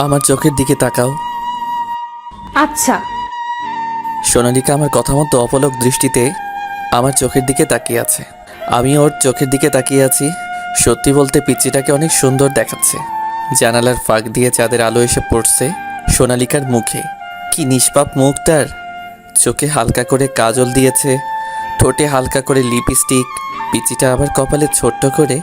আমার চোখের দিকে তাকাও। আচ্ছা। সোনালিকা আমার কথা মতো অপলক দৃষ্টিতে আমার চোখের দিকে তাকিয়ে আছে। আমি ওর চোখের দিকে তাকিয়ে আছি। সত্যি বলতে পিচ্চিটাকে অনেক সুন্দর দেখাচ্ছে। জানালার ফাঁক দিয়ে চাঁদের আলো এসে পড়ছে সোনালিকার মুখে। কি নিষ্পাপ মুখ তার। চোখে হালকা করে কাজল দিয়েছে। ঠোঁটে হালকা করে লিপস্টিক। পিচিটা আবার কপালে ছোট্ট করে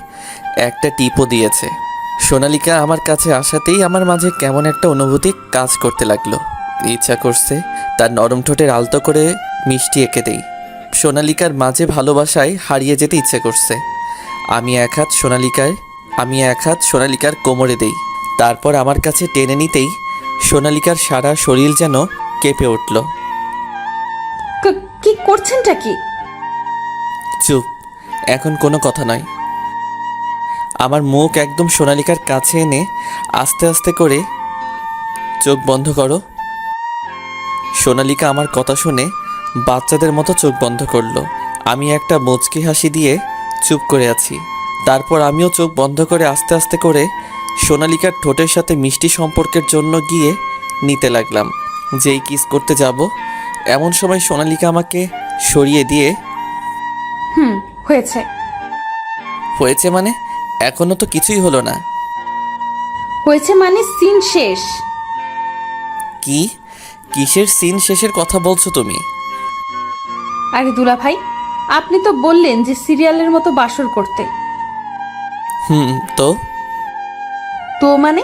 একটা টিপও দিয়েছে। সোনালিকা আমার কাছে আসাতেই আমার মাঝে কেমন একটা অনুভূতি কাজ করতে লাগল। ইচ্ছা করছে তার নরম ঠোঁটের আলতো করে মিষ্টি এঁকে দেই। সোনালিকার মাঝে ভালোবাসায় হারিয়ে যেতে ইচ্ছে করছে। আমি এক হাত সোনালিকার আমি এক হাত সোনালিকার কোমরে দেই। তারপর আমার কাছে টেনে নিতেই সোনালিকার সারা শরীর যেন কেঁপে উঠল। ক- কি করছেনটা কি? চুপ এখন কোনো কথা নয়। আমার মুখ একদম সোনালিকার কাছে এনে আস্তে আস্তে করে চোখ বন্ধ করো। সোনালিকা আমার কথা শুনে বাচ্চাদের মতো চোখ বন্ধ করল। আমি একটা মুচকি হাসি দিয়ে চুপ করে আছি। তারপর আমিও চোখ বন্ধ করে আস্তে আস্তে করে সোনালিকার ঠোঁটের সাথে মিষ্টি সম্পর্কের জন্য গিয়ে নিতে লাগলাম। যেই কিস করতে যাব এমন সময় সোনালিকা আমাকে সরিয়ে দিয়ে হুম হয়েছে। হয়েছে মানে? এখনও তো কিছুই হলো না। হয়েছে মানে সিন শেষ। কি? কিসের সিন শেষের কথা বলছো তুমি? আরে দুলা ভাই আপনি তো বললেন যে সিরিয়ালের মতো বাসর করতে। হুম তো? তো মানে?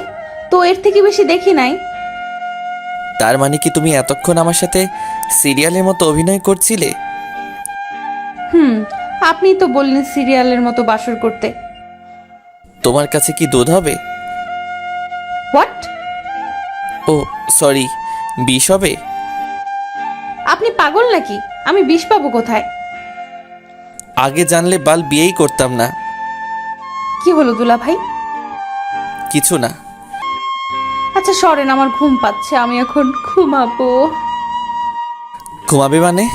তো এর থেকে বেশি দেখি নাই। তার মানে কি তুমি এতক্ষণ আমার সাথে সিরিয়ালের মতো অভিনয় করছিলে? হুম আপনি তো বললেন সিরিয়ালের মতো বাসর করতে। তোমার কাছে কি দুধ হবে? হোয়াট ও সরি বিষ হবে? আপনি পাগল নাকি? আমি বিষ পাবো কোথায়? আগে জানলে বাল বিয়েই করতাম না। কি হলো দুলা ভাই? কিছু না। আচ্ছা সরেন আমার ঘুম পাচ্ছে আমি এখন ঘুমাবো। ঘুমাবে মানে?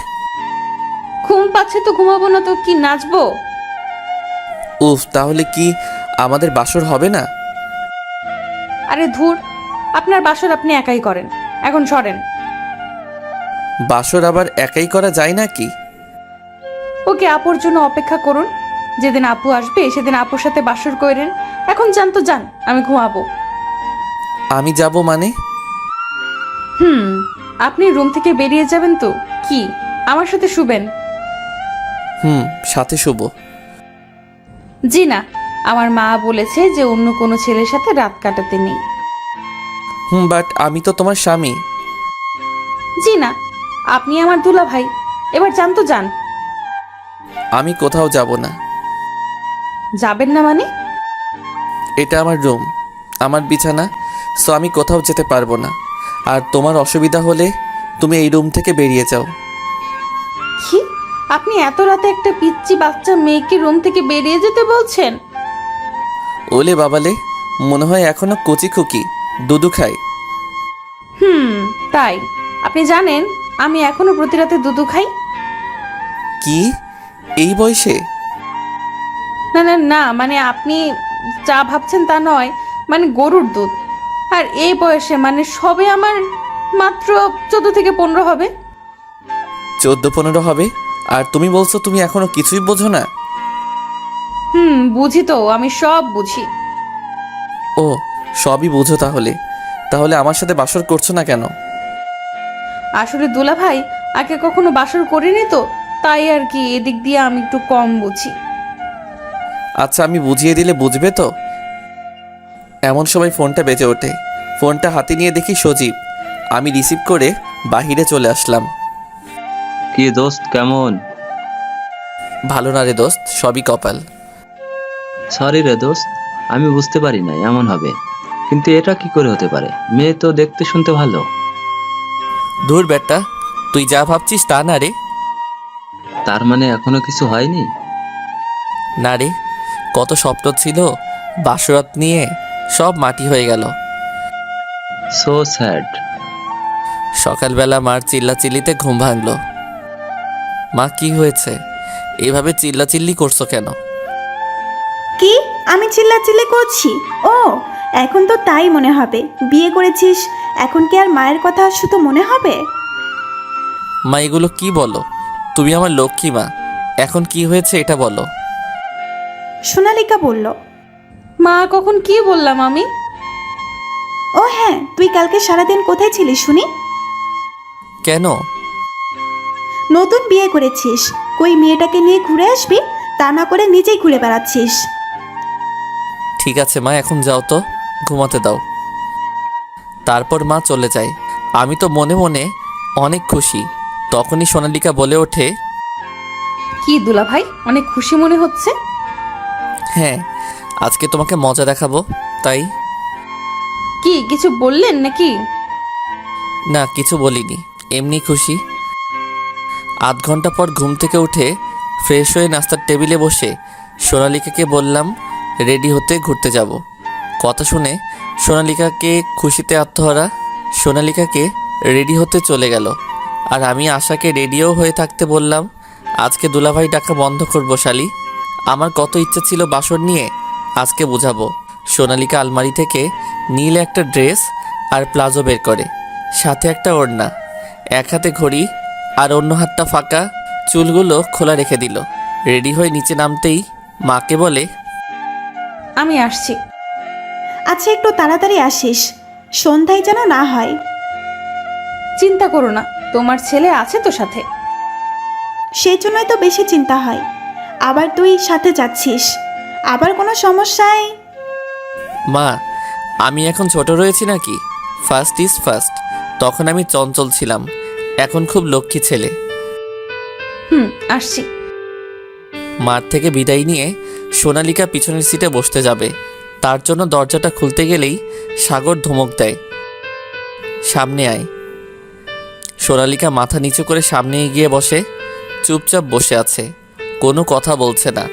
ঘুম পাচ্ছে তো ঘুমাবো না তো কি নাচবো? উফ তাহলে কি আমাদের বাসর হবে না? আরে ধুর আপনার বাসর আপনি একাই করেন। এখন সরেন। বাসর আবার একাই করা যায় না কি ওকে আপুর জন্য অপেক্ষা করুন। যেদিন আপু আসবে সেদিন আপুর সাথে বাসর করেন। এখন যান তো যান আমি ঘুমাবো। আমি যাব মানে? হুম আপনি রুম থেকে বেরিয়ে যাবেন তো? কি আমার সাথে শুবেন? হুম সাথে শুভ জি না আমার মা বলেছে যে অন্য কোনো ছেলের সাথে রাত কাটাতে নেই। হুম বাট আমি তো তোমার স্বামী। জি না আপনি আমার দুলা ভাই এবার যান তো যান। আমি কোথাও যাব না। যাবেন না মানে? এটা আমার রুম আমার বিছানা সো আমি কোথাও যেতে পারব না। আর তোমার অসুবিধা হলে তুমি এই রুম থেকে বেরিয়ে যাও। কি আপনি এত রাতে একটা পিচ্চি বাচ্চা মেয়েকে রুম থেকে বেরিয়ে যেতে বলছেন? ওলে বাবালে মনে হয় এখনও কচি খুকি দুধু খাই হুম তাই। আপনি জানেন আমি এখনও প্রতি রাতে দুধু খাই? কি? এই বয়সে? না না না মানে আপনি যা ভাবছেন তা নয় মানে গরুর দুধ। আর এই বয়সে মানে সবে আমার মাত্র চোদ্দ থেকে পনেরো হবে। চোদ্দ পনেরো হবে? আর তুমি বলছো তুমি এখনও কিছুই বোঝো না? হুম বুঝি তো আমি সব বুঝি। ও সবই বুঝো তাহলে। তাহলে আমার সাথে বাসর করছ না কেন? আসলে দুলা ভাই আগে কখনো বাসর করিনি তো তাই আর কি এদিক দিয়ে আমি একটু কম বুঝি। আচ্ছা আমি বুঝিয়ে দিলে বুঝবে তো? এমন সময় ফোনটা বেজে ওঠে। ফোনটা হাতে নিয়ে দেখি সজীব। আমি রিসিভ করে বাহিরে চলে আসলাম। কি দোস্ত কেমন? ভালো না রে দোস্ত সবই কপাল। সরি রে দোস্ত আমি বুঝতে পারি না এমন হবে। কিন্তু এটা কি করে হতে পারে? মেয়ে তো দেখতে শুনতে ভালো। ধুর বেটা তুই যা ভাবছিস তা না রে। তার মানে এখনও কিছু হয়নি? না রে কত স্বপ্ন ছিল বাসরাত নিয়ে সব মাটি হয়ে গেল। সো স্যাড সকালবেলা মার চিল্লাচিল্লিতে ঘুম ভাঙলো। মা কি হয়েছে? এভাবে চিল্লাচিল্লি করছ কেন? আমি চিল্লাচিল্লি করছি। ও এখন তো তাই মনে হবে। বিয়ে করেছিস এখন কি আর মায়ের কথা শুধু মনে হবে? মা এগুলো কি বলো? তুমি আমার লক্ষ্মী মা। এখন কি হয়েছে এটা বলো। সোনালিকা বলল মা কখন কি বললাম আমি? ও হ্যাঁ তুই কালকে সারাদিন কোথায় ছিলিস শুনি? কেন? নতুন বিয়ে করেছিস। কই মেয়েটাকে নিয়ে ঘুরে আসবি? তা না করে নিজেই ঘুরে বেড়াচ্ছিস। ঠিক আছে মা এখন যাও তো ঘুমাতে দাও। তারপর মা চলে যায়। আমি তো মনে মনে অনেক খুশি। তখনই সোনালিকা বলে ওঠে কি দুলা ভাই অনেক খুশি মনে হচ্ছে? হ্যাঁ আজকে তোমাকে মজা দেখাবো তাই। কি কিছু বললেন নাকি? না কিছু বলিনি এমনি খুশি। আধ ঘণ্টা পর ঘুম থেকে উঠে ফ্রেশ হয়ে নাস্তার টেবিলে বসে সোনালিকাকে বললাম রেডি হতে ঘুরতে যাব। কথা শুনে সোনালিকাকে খুশিতে আত্মহারা সোনালিকাকে রেডি হতে চলে গেল। আর আমি আশাকে রেডিও হয়ে থাকতে বললাম, আজকে দুলাভাই ডাকা বন্ধ করব শালি। আমার কত ইচ্ছা ছিল বাসর নিয়ে, আজকে বুঝাবো। সোনালিকা আলমারি থেকে নীল একটা ড্রেস আর প্লাজো বের করে, সাথে একটা ওড়না। এক হাতে ঘড়ি আর অন্য হাতটা ফাঁকা, চুলগুলো খোলা রেখে দিল। রেডি হয়ে নিচে নামতেই মাকে বলে আমি আসছি। আচ্ছা একটু তাড়াতাড়ি আসিস। সন্ধ্যায় যেন না হয়। চিন্তা করো না তোমার ছেলে আছে তো সাথে। সেই জন্যই তো বেশি চিন্তা হয়। আবার তুই সাথে যাচ্ছিস। আবার কোনো সমস্যায়? মা আমি এখন ছোট রয়েছি নাকি? ফার্স্ট ইজ ফার্স্ট তখন আমি চঞ্চল ছিলাম। এখন খুব লক্ষ্মী ছেলে। হুম আসছি। মার থেকে বিদায় নিয়ে সোনালিকা পিছনের সিটে বসতে যাবে। তার জন্য দরজাটা খুলতে গেলেই সাগর ধমক দেয়। সামনে আয়। সোনালিকা মাথা নিচু করে সামনে এগিয়ে বসে, চুপচাপ বসে আছে। কোনো কথা বলছে না।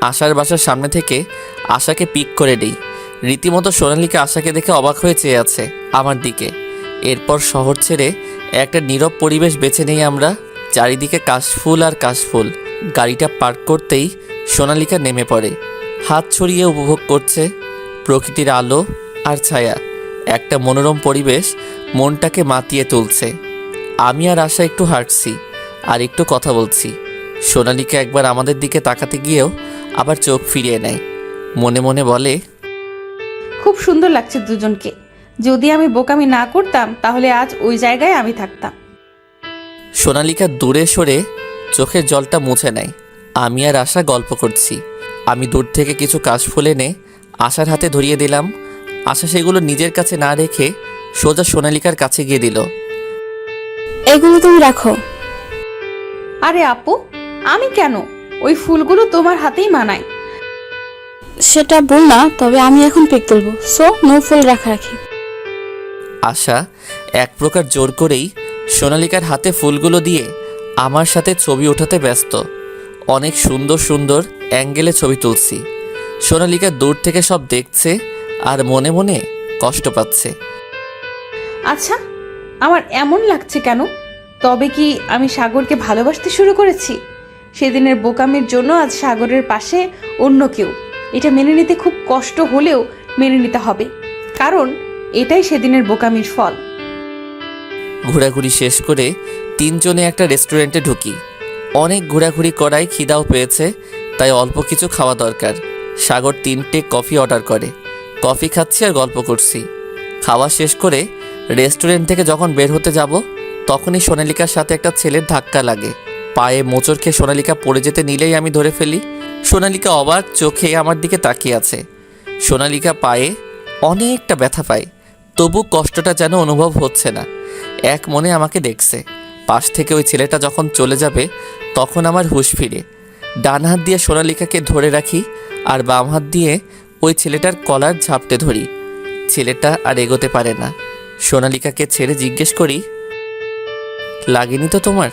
আশার বাসার সামনে থেকে আশাকে পিক করে নেই রীতিমতো সোনালিকা আশাকে দেখে অবাক হয়ে চেয়ে আছে আমার দিকে। এরপর শহর ছেড়ে একটা নীরব পরিবেশ বেছে নেই আমরা, চারিদিকে কাশফুল আর কাশফুল। গাড়িটা পার্ক করতেই সোনালিকা নেমে পড়ে। হাত ছড়িয়ে উপভোগ করছে প্রকৃতির আলো আর ছায়া। একটা মনোরম পরিবেশ মনটাকে মাতিয়ে তুলছে। আমি আর আশা একটু হাঁটছি আর একটু কথা বলছি। সোনালিকা একবার আমাদের দিকে তাকাতে গিয়েও আবার চোখ ফিরিয়ে নেয়। মনে মনে বলে খুব সুন্দর লাগছে দুজনকে। যদি আমি বোকামি না করতাম তাহলে আজ ওই জায়গায় আমি থাকতাম। সোনালিকা দূরে সরে চোখের জলটা মুছে নেয়। আমি আর আশা গল্প করছি। আমি দূর থেকে কিছু কাশফুল এনে আশার হাতে ধরিয়ে দিলাম। আশা সেগুলো নিজের কাছে না রেখে সোজা সোনালিকার কাছে গিয়ে দিল। এগুলো তুমি রাখো। আরে আপু আমি কেন? ওই ফুলগুলো তোমার হাতেই মানায়। সেটা বল না তবে আমি এখন পিক তুলবো। সো নো ফুল রাখা রাখি। আশা এক প্রকার জোর করেই সোনালিকার হাতে ফুলগুলো দিয়ে আমার সাথে ছবি ওঠাতে ব্যস্ত। অনেক সুন্দর সুন্দর অ্যাঙ্গেলে ছবি তুলছি। সোনালিকা দূর থেকে সব দেখছে আর মনে মনে কষ্ট পাচ্ছে। আচ্ছা আমার এমন লাগছে কেন? তবে কি আমি সাগরকে ভালোবাসতে শুরু করেছি? সেদিনের বোকামির জন্য আজ সাগরের পাশে অন্য কেউ। এটা মেনে নিতে খুব কষ্ট হলেও মেনে নিতে হবে। কারণ এটাই সেদিনের বোকামির ফল। ঘোরাঘুরি শেষ করে তিনজনে একটা রেস্টুরেন্টে ঢুকি। অনেক ঘোরাঘুরি করায় খিদাও পেয়েছে, তাই অল্প কিছু খাওয়া দরকার। সাগর তিনটে কফি অর্ডার করে। কফি খাচ্ছি আর গল্প করছি। খাওয়া শেষ করে রেস্টুরেন্ট থেকে যখন বের হতে যাব, তখনই সোনালিকার সাথে একটা ছেলের ধাক্কা লাগে। পায়ে মোচড় খেয়ে সোনালিকা পড়ে যেতে নিলেই আমি ধরে ফেলি, সোনালিকা অবাক চোখে আমার দিকে তাকিয়ে আছে। সোনালিকা পায়ে অনেকটা ব্যথা পায়, তবু কষ্টটা যেন অনুভব হচ্ছে না। এক মনে আমাকে দেখছে। পাশ থেকে ওই ছেলেটা যখন চলে যাবে তখন আমার হুঁশ ফিরে। ডান হাত দিয়ে সোনালিকাকে ধরে রাখি আর বাম হাত দিয়ে ওই ছেলেটার কলার ঝাপটে ধরি। ছেলেটা আর এগোতে পারে না। সোনালিকাকে ছেড়ে জিজ্ঞেস করি লাগেনি তো তোমার?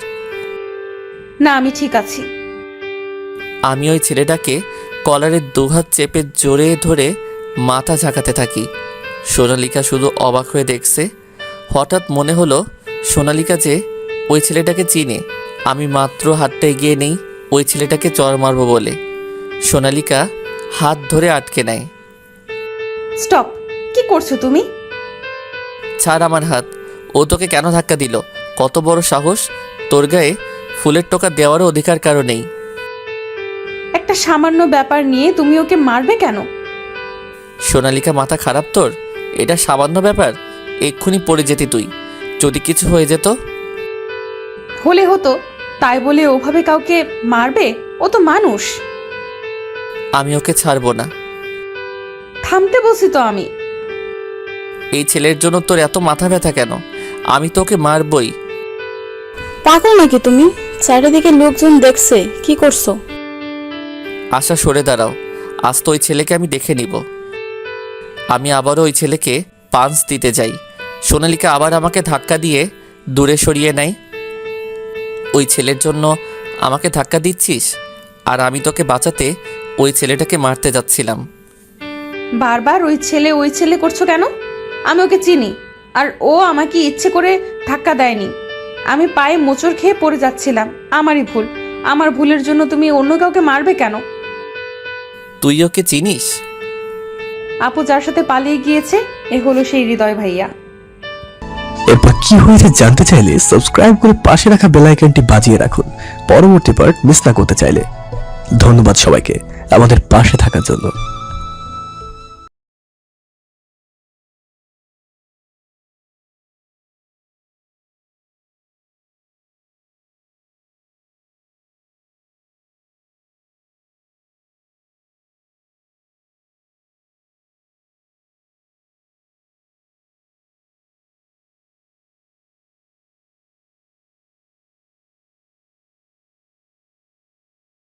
না আমি ঠিক আছি। আমি ওই ছেলেটাকে কলারের দুহাত চেপে জোরে ধরে মাথা ঝাঁকাতে থাকি। সোনালিকা শুধু অবাক হয়ে দেখছে। হঠাৎ মনে হলো সোনালিকা যে ওই ছেলেটাকে চিনে। আমি মাত্র হাতটা এগিয়ে নেই ওই ছেলেটাকে চর মারবো বলে। সোনালিকা হাত ধরে আটকে নেয়। স্টপ করছ তুমি? ছাড় আমার হাত ও তোকে কেন ধাক্কা দিল? কত বড় সাহস তোর গায়ে ফুলের টোকা দেওয়ারও অধিকার কারও নেই। একটা সামান্য ব্যাপার নিয়ে তুমি ওকে মারবে কেন? সোনালিকা মাথা খারাপ তোর? এটা সামান্য ব্যাপার এক্ষুনি পড়ে যেতি তুই। যদি কিছু হয়ে যেত হলে হতো তাই বলে ওভাবে কাউকে মারবে? ও তো মানুষ। আমি ওকে ছাড়বো না। থামতে বলছি তো আমি। এই ছেলের জন্য তোর এত মাথা ব্যথা কেন? আমি তোকে মারবই। পাগল নাকি তুমি? চারিদিকে লোকজন দেখছে কি করছ? আশা সরে দাঁড়াও। আজ তো ওই ছেলেকে আমি দেখে নিব। আমি আবারও ওই ছেলেকে পাঞ্চ দিতে যাই। সোনালিকা আবার আমাকে ধাক্কা দিয়ে দূরে সরিয়ে নেয়। ওই ছেলের জন্য আমাকে ধাক্কা দিচ্ছিস? আর আমি তোকে বাঁচাতে ওই ছেলেটাকে মারতে যাচ্ছিলাম। বারবার ওই ছেলে ওই ছেলে করছ কেন? আমি ওকে চিনি আর ও আমাকে ইচ্ছে করে ধাক্কা দেয়নি। আমি পায়ে মোচড় খেয়ে পড়ে যাচ্ছিলাম। আমারই ভুল। আমার ভুলের জন্য তুমি অন্য কাউকে মারবে কেন? তুই ওকে চিনিস? আপু যার সাথে পালিয়ে গিয়েছে এ হলো সেই হৃদয় ভাইয়া। এরপর কি হয়েছে জানতে চাইলে সাবস্ক্রাইব করে পাশে রাখা বেলাইকনটি বাজিয়ে রাখুন। পরবর্তী পার্ট মিস না করতে চাইলে। ধন্যবাদ সবাইকে। আমাদের পাশে থাকার জন্য।